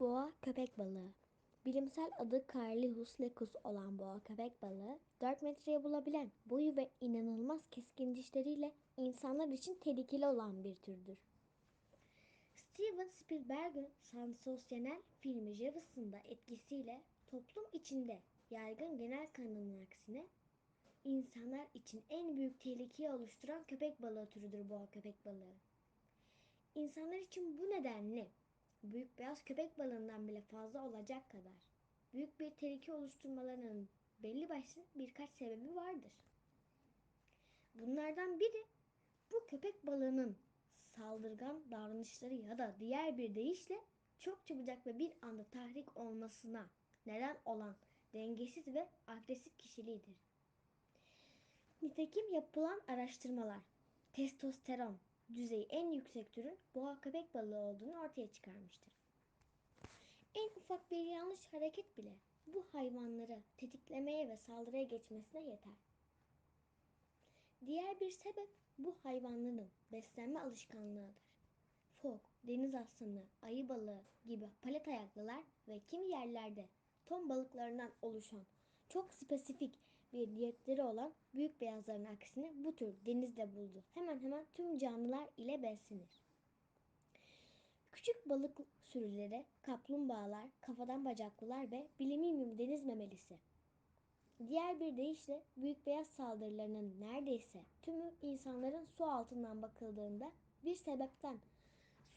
Boğa köpek balığı. Bilimsel adı Carlihus lecus olan boğa köpek balığı 4 metreye bulabilen boyu ve inanılmaz keskin dişleriyle insanlar için tehlikeli olan bir türdür. Steven Spielberg'in sansasyonel filmi Jefferson'da etkisiyle toplum içinde yaygın genel kanının aksine insanlar için en büyük tehlikeyi oluşturan köpek balığı türüdür boğa köpek balığı. İnsanlar için bu nedenle büyük beyaz köpek balığından bile fazla olacak kadar büyük bir tehlike oluşturmalarının belli başlı birkaç sebebi vardır. Bunlardan biri bu köpek balığının saldırgan davranışları ya da diğer bir deyişle çok çabucak ve bir anda tahrik olmasına neden olan dengesiz ve agresif kişiliğidir. Nitekim yapılan araştırmalar testosteron düzeyi en yüksek türün boğa köpek balığı olduğunu ortaya çıkarmıştır. En ufak bir yanlış hareket bile bu hayvanları tetiklemeye ve saldırıya geçmesine yeter. Diğer bir sebep bu hayvanların beslenme alışkanlığıdır. Fok, deniz aslanı, ayı balığı gibi palet ayaklılar ve kimi yerlerde ton balıklarından oluşan çok spesifik bir diyetleri olan büyük beyazların aksine bu tür denizde buldu. Hemen hemen tüm canlılar ile beslenir. Küçük balık sürüleri, kaplumbağalar, kafadan bacaklılar ve bilimim deniz memelisi. Diğer bir deyişle büyük beyaz saldırılarının neredeyse tümü insanların su altından bakıldığında bir sebepten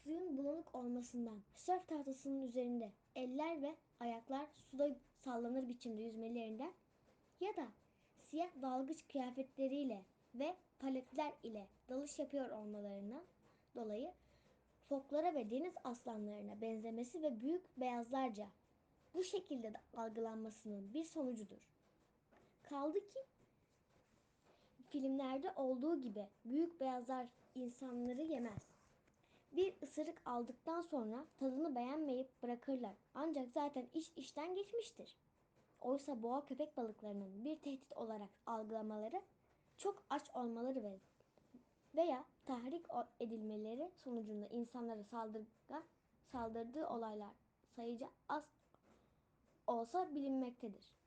suyun bulanık olmasından sörf tahtasının üzerinde eller ve ayaklar suda sallanır biçimde yüzmelerinden ya da siyah dalgıç kıyafetleriyle ve paletler ile dalış yapıyor olmalarından dolayı foklara ve deniz aslanlarına benzemesi ve büyük beyazlarca bu şekilde algılanmasının bir sonucudur. Kaldı ki filmlerde olduğu gibi büyük beyazlar insanları yemez. Bir ısırık aldıktan sonra tadını beğenmeyip bırakırlar. Ancak zaten iş işten geçmiştir. Oysa boğa köpek balıklarının bir tehdit olarak algılamaları, çok aç olmaları ve veya tahrik edilmeleri sonucunda insanlara saldırga, saldırdığı olaylar sayıca az olsa bilinmektedir.